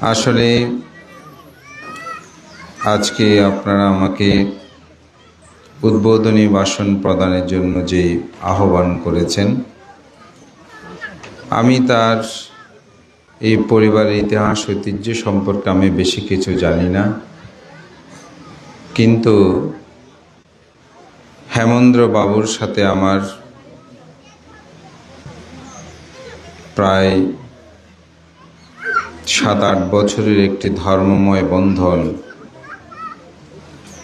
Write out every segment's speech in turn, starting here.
আসলে আজকে আপনারা আমাকে উদ্বোধনী ভাষণ প্রদানের জন্য যে আহ্বান করেছেন, আমি তার এই পরিবারের ইতিহাস, ঐতিহ্য সম্পর্কে আমি বেশি কিছু জানি না। কিন্তু হেমন্দ্র বাবুর সাথে আমার প্রায় সাত আট বছরের একটি ধর্মময় বন্ধন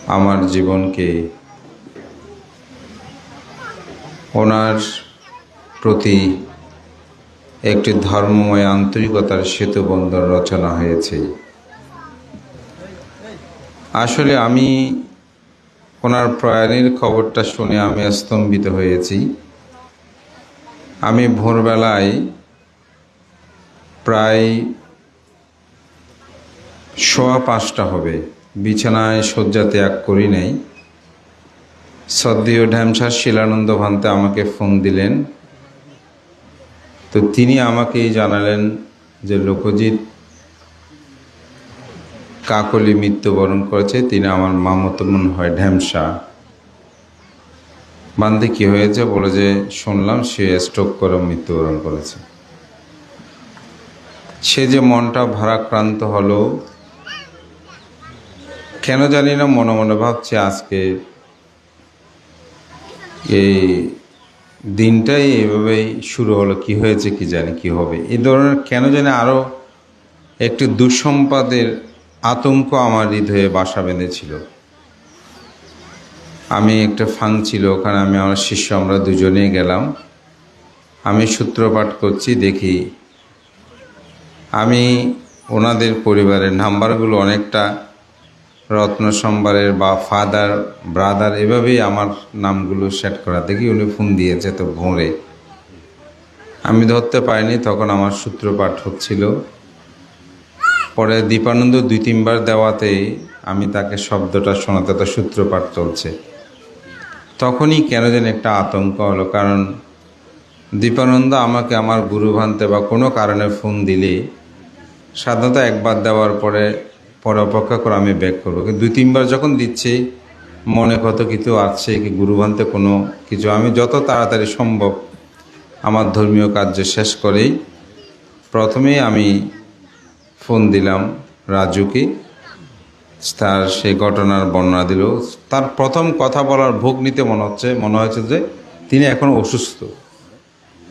আমার জীবনকে ওনার প্রতি একটি ধর্মময় আন্তরিকতার সেতু বন্ধন রচনা হয়েছে। আসলে আমি ওনার প্রয়াণের খবরটা শুনে আমি স্তম্ভিত হয়েছি। আমি ভোরবেলায় প্রায় সোয়া পাঁচটা হবে। বিছানায় শয্যা ত্যাগ করি নাই। সদ্দীয় ঢ্যামসার শিলানন্দ ভান্তে আমাকে ফোন দিলেন। তো তিনি আমাকেই জানালেন যে লোকজিৎ কাকলি মৃত্যুবরণ করেছে, তিনি আমার মামতো মন হয় ঢ্যামসা। বান্ধে কি হয়েছে? বলে যে, শুনলাম সে স্ট্রোক করে মৃত্যুবরণ করেছে। সে যে মনটা ভারাক্রান্ত হলো কেন জানি না, মনে মনে ভাবছে আজকে এই দিনটাই এভাবেই শুরু হলো, কি হয়েছে কি জানি, কি হবে। এই ধরনের কেন জানি আরও একটি দুঃসম্পাদের আতঙ্ক আমার হৃদয়ে বাসা বেঁধেছিল। আমি একটা ফাং ছিল, ওখানে আমি আমার শিষ্য, আমরা দুজনেই গেলাম। আমি সূত্রপাঠ করছি, দেখি। আমি ওনাদের পরিবারের নাম্বারগুলো অনেকটা রত্ন সম্বারের বা ফাদার ব্রাদার এভাবেই আমার নামগুলো সেট করা। দেখি উনি ফোন দিয়েছে তো ভোরে। আমি ধরতে পারিনি, তখন আমার সূত্রপাঠ হচ্ছিল। পরে দীপানন্দ দুই তিনবার দেওয়াতেই আমি তাকে শব্দটা শোনাতে তো সূত্রপাঠ চলছে। তখনই কেন যেন একটা আতঙ্ক হলো, কারণ দীপানন্দ আমাকে আমার গুরু ভান্তে বা কোনো কারণে ফোন দিলে সাধারণত একবার দেওয়ার পরে পরে অপেক্ষা করে আমি ব্যাক করব। কিন্তু দুই, তিনবার যখন দিচ্ছি, মনে কত কিছু আছে কি গুরুভান্তে কোনো কিছু? আমি যত তাড়াতাড়ি সম্ভব আমার ধর্মীয় কার্য শেষ করেই প্রথমেই আমি ফোন দিলাম রাজুকে। তার সেই ঘটনার বর্ণনা দিল। তার প্রথম কথা বলার ভোগ নিতে মনে হচ্ছে, মনে হয়েছে যে তিনি এখন অসুস্থ।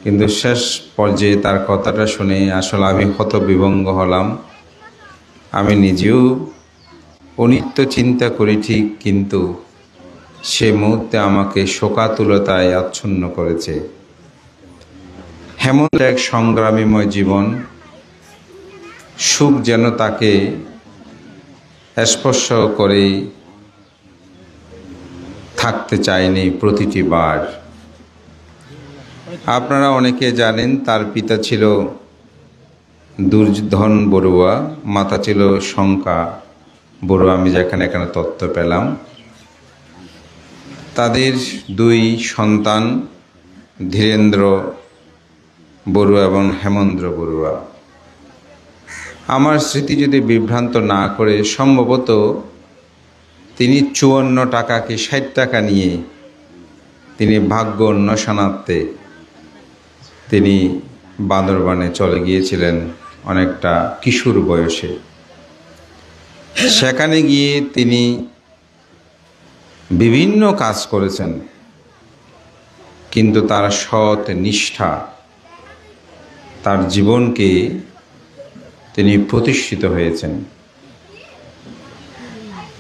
কিন্তু শেষ পর্যায়ে তার কথাটা শুনে আসলে আমি হত বিভঙ্গ হলাম। আমি নিজেও অনিত্য চিন্তা করি ঠিক, কিন্তু সে মুহূর্তে আমাকে শোকাতুলতায় আচ্ছন্ন করেছে। হেমন্ত এক সংগ্রামীময় জীবন, সুখ যেন তাকে স্পর্শ করে থাকতে চায়নি প্রতিটি বার। আপনারা অনেকে জানেন, তার পিতা ছিল দুর্ধন বড়ুয়া মাতা ছিল শঙ্কা। বড়ুয়া, আমি যেখানে এখানে তথ্য পেলাম। তাদের দুই সন্তান, ধীরেন্দ্র বড়ুয়া এবং হেমন্দ্র বড়ুয়া। আমার স্মৃতি যদি বিভ্রান্ত না করে, সম্ভবত তিনি চুয়ান্ন টাকা কি ষাট টাকা নিয়ে তিনি ভাগ্য অন্বেষণার্থে তিনি বান্দরবানে চলে গিয়েছিলেন। অনেকটা কিশোর বয়সে। সেখানে গিয়ে তিনি বিভিন্ন কাজ করেছেন, কিন্তু তার সৎ নিষ্ঠা, তার জীবনকে তিনি প্রতিষ্ঠিত হয়েছেন।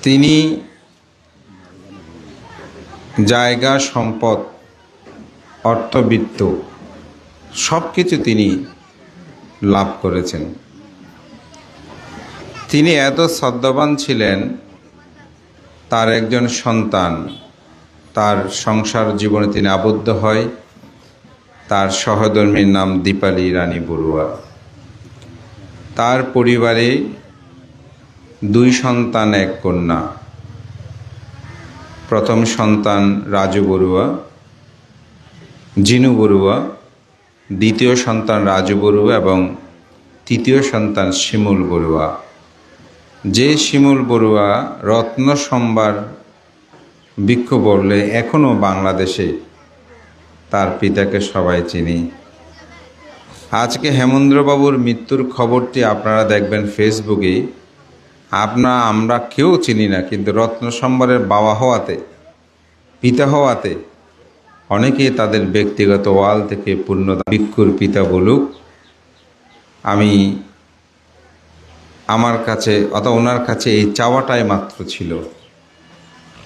তিনি জায়গা, সম্পদ, অর্থবিত্ত সব কিছু তিনি লাভ করেছেন। তিনি এত শ্রদ্ধাবান ছিলেন, তার একজন সন্তান, তার সংসার জীবনে তিনি আবদ্ধ হয়, তার সহধর্মীর নাম দীপালি রানী বড়ুয়া। তার পরিবারে দুই সন্তান, এক কন্যা। প্রথম সন্তান রাজু বড়ুয়া, জিনু বড়ুয়া দ্বিতীয় সন্তান রাজু বড়ুয়া এবং তৃতীয় সন্তান শিমুল বড়ুয়া। যে শিমুল বড়ুয়া রত্ন সম্বার বৃক্ষ বললে এখনও বাংলাদেশে তার পিতাকে সবাই চিনি। আজকে হেমন্দ্রবাবুর মৃত্যুর খবরটি আপনারা দেখবেন ফেসবুকে। আপনা আমরা কেউ চিনি না, কিন্তু রত্ন সম্বারের বাবা হওয়াতে, পিতা হওয়াতে অনেকেই তাদের ব্যক্তিগত ওয়াল থেকে পূর্ণ ভিক্ষুর পিতা বলুক, আমি আমার কাছে অথবা ওনার কাছে এই চাওয়াটাই মাত্র ছিল।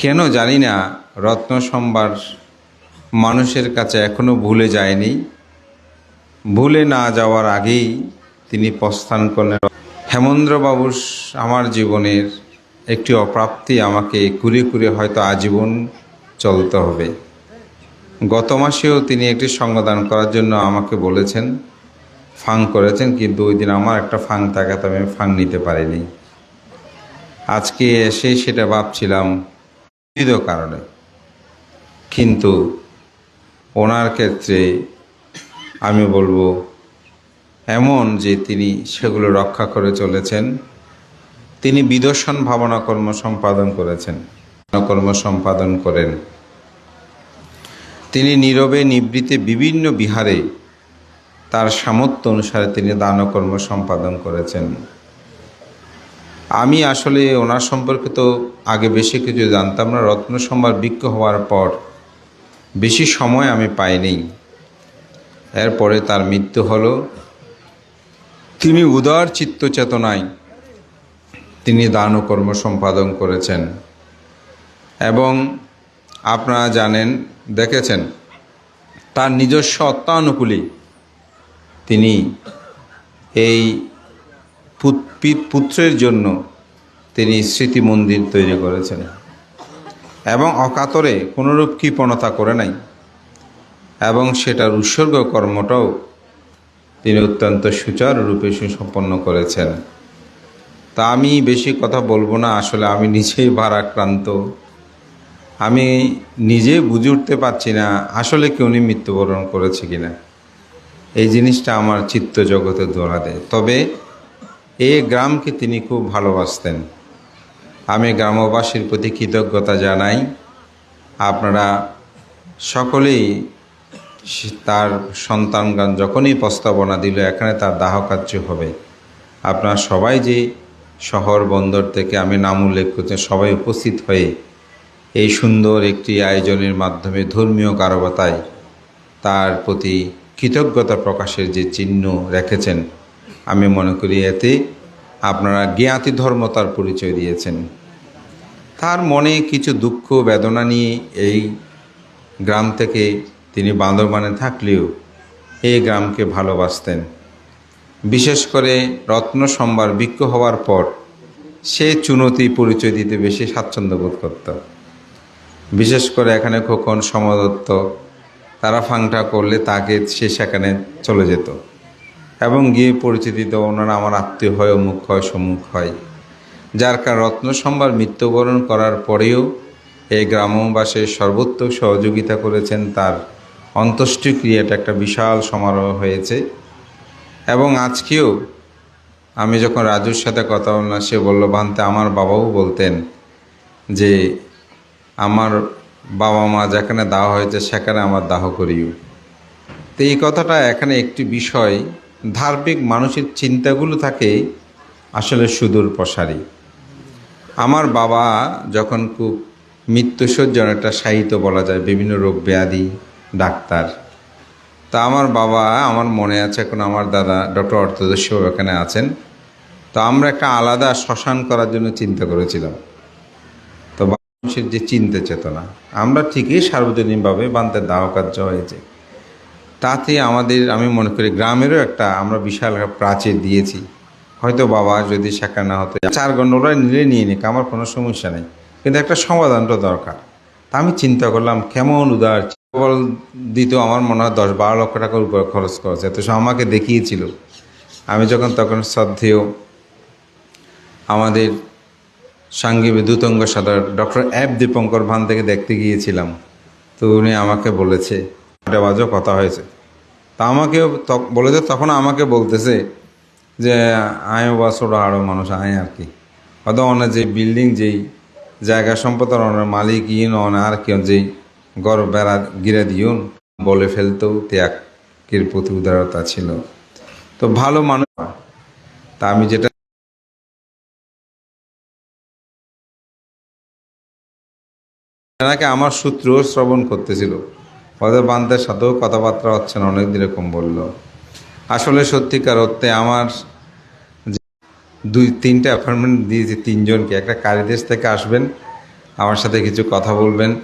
কেন জানি না, রত্ন সম্বার মানুষের কাছে এখনও ভুলে যায়নি। ভুলে না যাওয়ার আগেই তিনি প্রস্থান করলেন। হেমন্দ্রবাবুর আমার জীবনের একটি অপ্রাপ্তি আমাকে কুড়ে কুড়ে হয়তো আজীবন চলতে হবে। গত মাসেও তিনি একটি সঙ্গদান করার জন্য আমাকে বলেছেন, ফাং করেছেন, কিন্তু ওই দিন আমার একটা ফাং থাকাতে আমি ফাং নিতে পারিনি। আজকে এসে সেটা ভাবছিলাম বিবিধ কারণে। কিন্তু ওনার ক্ষেত্রে আমি বলব, এমন যে তিনি সেগুলো রক্ষা করে চলেছেন, তিনি বিদর্শন ভাবনা কর্ম সম্পাদন করেছেন কর্ম সম্পাদন করেন। তিনি নীরবে নিবৃতে বিভিন্ন বিহারে তার সামর্থ্য অনুসারে তিনি দানকর্ম সম্পাদন করেছেন। আমি আসলে ওনার সম্পর্কে তো আগে বেশি কিছু জানতাম না। রত্ন সম্ভার বৃক্ষ হওয়ার পর বেশি সময় আমি পাইনি। এরপরে তার মৃত্যু হলো। তিনি উদার চিত্ত চেতনায় তিনি দানকর্ম সম্পাদন করেছেন এবং আপনারা জানেন, দেখেছেন, তার নিজস্ব অত্যানুকূলে তিনি এই পুত্রের জন্য তিনি স্মৃতি মন্দির তৈরি করেছেন। এবং অকাতরে কোনোরূপ কৃপণতা করে নাই। এবং সেটার উৎসর্গ কর্মটাও তিনি অত্যন্ত সুচারুরূপে সুসম্পন্ন করেছেন। তা আমি বেশি কথা বলব না, আসলে আমি নিজেই ভারাক্রান্ত। আমি নিজে বুঝে উঠতে পারছি না, আসলে কি উনি মৃত্যুবরণ করেছে কিনা। এই জিনিসটা আমার চিত্ত জগতে ধরা দেয়। তবে এই গ্রামকে তিনি খুব ভালোবাসতেন। আমি গ্রামবাসীর প্রতি কৃতজ্ঞতা জানাই। আপনারা সকলেই তার সন্তানগান যখনই প্রস্তাবনা দিল, এখানে তার দাহ কার্য হবে। আপনারা সবাই যে শহর বন্দর থেকে আমি নাম উল্লেখ করছি, সবাই উপস্থিত হয়ে এই সুন্দর একটি আয়োজনের মাধ্যমে ধর্মীয় কারবতায় তার প্রতি কৃতজ্ঞতা প্রকাশের যে চিহ্ন রেখেছেন, আমি মনে করি এতে আপনারা জ্ঞাতি ধর্মতার পরিচয় দিয়েছেন। তার মনে কিছু দুঃখ, বেদনা নিয়ে এই গ্রাম থেকে তিনি বান্দরবানে থাকলেও এই গ্রামকে ভালোবাসতেন। বিশেষ করে রত্ন সম্বার বৃক্ষ হওয়ার পর সে চুনতি পরিচয় দিতে বেশি স্বাচ্ছন্দ্য বোধ করত। বিশেষ করে এখানে খোকন, সমদত্ত তারা ফাংটা করলে তাকে সে সেখানে চলে যেত। এবং গিয়ে পরিচিতি তো ওনারা আমার আত্মীয় হয়, অমুক হয় সম্মুখ হয়। যার কারণ রত্ন সম্ভার মৃত্যুবরণ করার পরেও এই গ্রামবাসীর সর্বোত্তক সহযোগিতা করেছেন। তার অন্ত্যেষ্টিক্রিয়াটা একটা বিশাল সমারোহ হয়েছে। এবং আজকেও আমি যখন রাজুর সাথে কথা বললাম, সে বলল, ভান্তে, আমার বাবাও বলতেন যে আমার বাবা মা যেখানে দাহ হয়েছে, সেখানে আমার দাহ করিও। তো এই কথাটা এখানে একটি বিষয়, ধার্মিক মানুষের চিন্তাগুলো থাকে আসলে সুদূর প্রসারী। আমার বাবা যখন খুব মৃত্যুসজ্জন একটা সাহিত্য বলা যায়, বিভিন্ন রোগ ব্যাধি, ডাক্তার। তা আমার বাবা, আমার মনে আছে এখন আমার দাদা ডক্টর অর্থদর্শী এখানে আছেন। তো আমরা একটা আলাদা শ্মশান করার জন্য চিন্তা করেছিলাম। মানুষের যে চিন্তা চেতনা, আমরা ঠিকই সার্বজনীনভাবে বান্তের দাহ কার্য হয়েছে। তাতে আমাদের, আমি মনে করি গ্রামেরও একটা আমরা বিশাল প্রাচীর দিয়েছি। হয়তো বাবা যদি সেখানে না হতো, চার ঘণ্টা নিলে নিয়ে নিক, আমার কোনো সমস্যা নেই। কিন্তু একটা সমাধানটা দরকার। তা আমি চিন্তা করলাম, কেমন উদার বল দিত আমার মনে হয় দশ বারো লক্ষ টাকার উপর খরচ করেছে। তো সে আমাকে দেখিয়েছিল। আমি যখন তখন শ্রদ্ধেয় আমাদের সাংগীবে দুতঙ্গ সাদর ডক্টর অ্যাব দীপঙ্কর ভান থেকে দেখতে গিয়েছিলাম। তো উনি আমাকে বলেছে এটা বাজও কথা হয়েছে। তা আমাকে বলেছে, তখন আমাকে বলতেছে যে আয়ও বা ছোটো আরও মানুষ, আয় আর কি। হয়তো অনেক যে বিল্ডিং, যেই জায়গা সম্পদ অনেক মালিক ইন অনেক আর কেউ যেই গড় বেড়া গিরে দিউন, বলে ফেলতেও ত্যাগের প্রতি উদারতা ছিল। তো ভালো মানুষ। তা আমি যেটা এনাকে আমার সূত্র শ্রবণ করতেছিল। ওদের বান্ধের সাথেও কথাবার্তা হচ্ছে না, অনেক এরকম বলল। আসলে সত্যিকার অর্থে আমার দুই, তিনটা অ্যাপয়েন্টমেন্ট দিয়েছি তিনজনকে, একটা কারিদেশ থেকে আসবেন, আমার সাথে কিছু কথা বলবেন।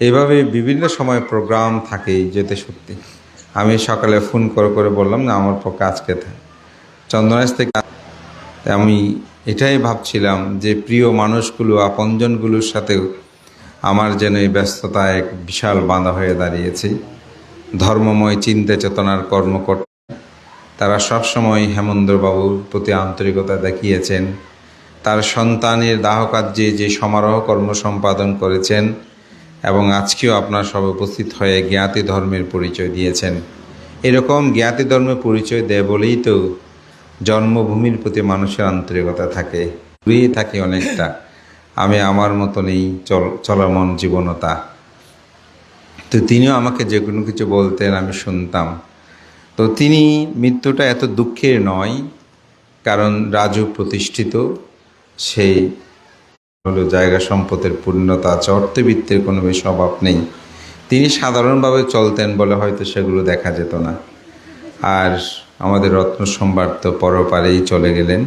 এইভাবে বিভিন্ন সময় প্রোগ্রাম থাকে যেতে সত্যি। আমি সকালে ফোন করে করে বললাম, না, আমার পক্ষে আজকে থা- চন্দনাইশ থেকে আমি এটাই ভাবছিলাম যে প্রিয় মানুষগুলো, আপনজনগুলোর সাথেও আমার যেন এই ব্যস্ততা এক বিশাল বাঁধা হয়ে দাঁড়িয়েছে। ধর্মময় চিন্তা চেতনার কর্মকর্তা। তারা সবসময় হেমন্দ্রবাবুর প্রতি আন্তরিকতা দেখিয়েছেন। তার সন্তানের দাহকার্যে যে সমারোহ কর্ম সম্পাদন করেছেন এবং আজকেও আপনার সব উপস্থিত হয়ে জ্ঞাতি ধর্মের পরিচয় দিয়েছেন। এরকম জ্ঞাতি ধর্মের পরিচয় দেয় বলেই তো জন্মভূমির প্রতি মানুষের আন্তরিকতা থাকে। ঘুরেই থাকে অনেকটা। আমি আমার মতন এই চল, চলমান জীবনতা। তো তিনিও আমাকে যে কোনো কিছু বলতেন, আমি শুনতাম। তো তিনি মৃত্যুটা এত দুঃখের নয়, কারণ রাজু প্রতিষ্ঠিত সেই হলো জায়গা সম্পদের পূর্ণতা, আছে, অর্থবিত্তের কোনো বেশি অভাব নেই। তিনি সাধারণভাবে চলতেন বলে হয়তো সেগুলো দেখা যেত না। আর আমাদের রত্ন সম্ভার তো পরপারেই চলে গেলেন।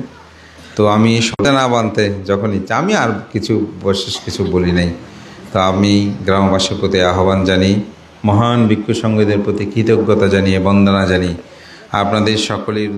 তো আমি না বানতে যখন আমি আর কিছু বিশেষ কিছু বলি নাই। তো আমি গ্রামবাসীর প্রতি আহ্বান জানি, মহান ভিক্ষু সঙ্গীদের প্রতি কৃতজ্ঞতা জানিয়ে বন্দনা জানি। আপনাদের সকলের